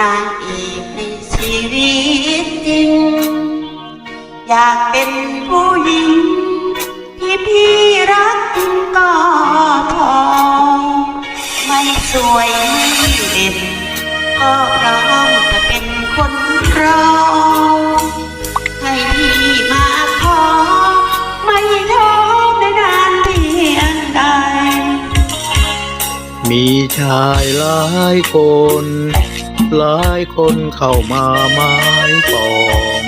นางเอกในชีวิตจริง อยากเป็นผู้หญิง ที่พี่รักจริงก็พอ ไม่สวยไม่เด่นก็พร้อมจะเป็นคนรอให้พี่มาขอ ไม่ท้อได้นานเพียงใด มีชายหลายคน หลายคนเข้ามาไม้ปอง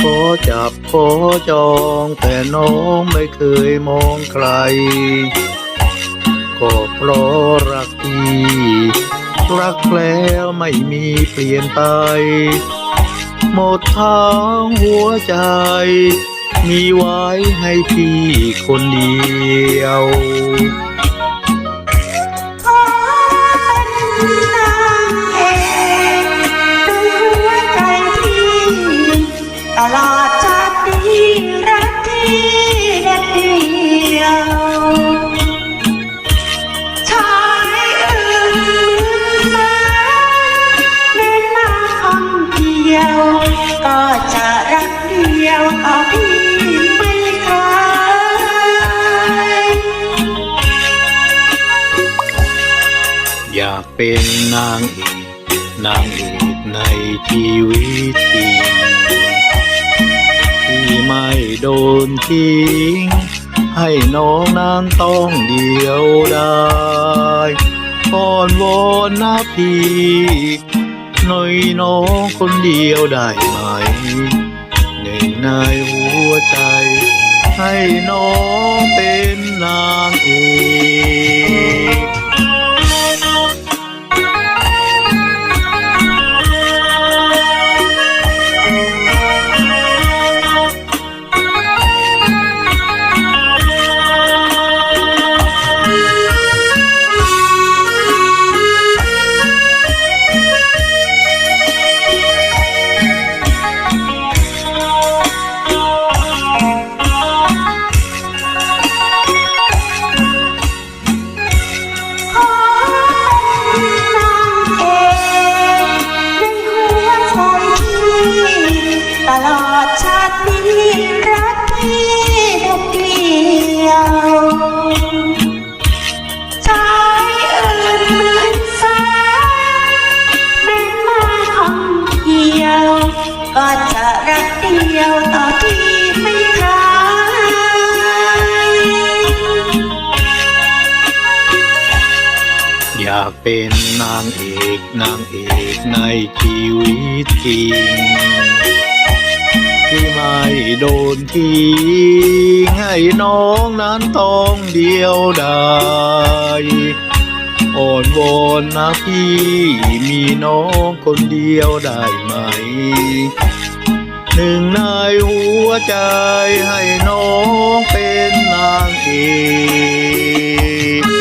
ขอจับขอจองแต่น้องไม่เคยมองใคร ก็เพราะรักพี่รักแล้วไม่มีเปลี่ยนไป หมดทางหัวใจ มีไว้ให้พี่คนเดียว เป็นนางเอกนางเอกในชีวิตจริงที่ไม่โดนทิ้ง ให้น้องนางต้องเดียวได้ก่อนวอนนะพี่หน่อยน้องคนเดียวได้ไหมหนึ่งในหัวใจ ให้น้องเป็นนางเอก ก็จะรักเดียวต่อพี่ไม่คลายอยากเป็นนางเอกนางเอกในชีวิตจริง ที่ไม่โดนทิ้งให้น้องนั้นต้องเดียวได้ อ่อนวอนนะพี่ มีน้องคนเดียวได้ไหม หนึ่งนายหัวใจให้น้องเป็นนางเอก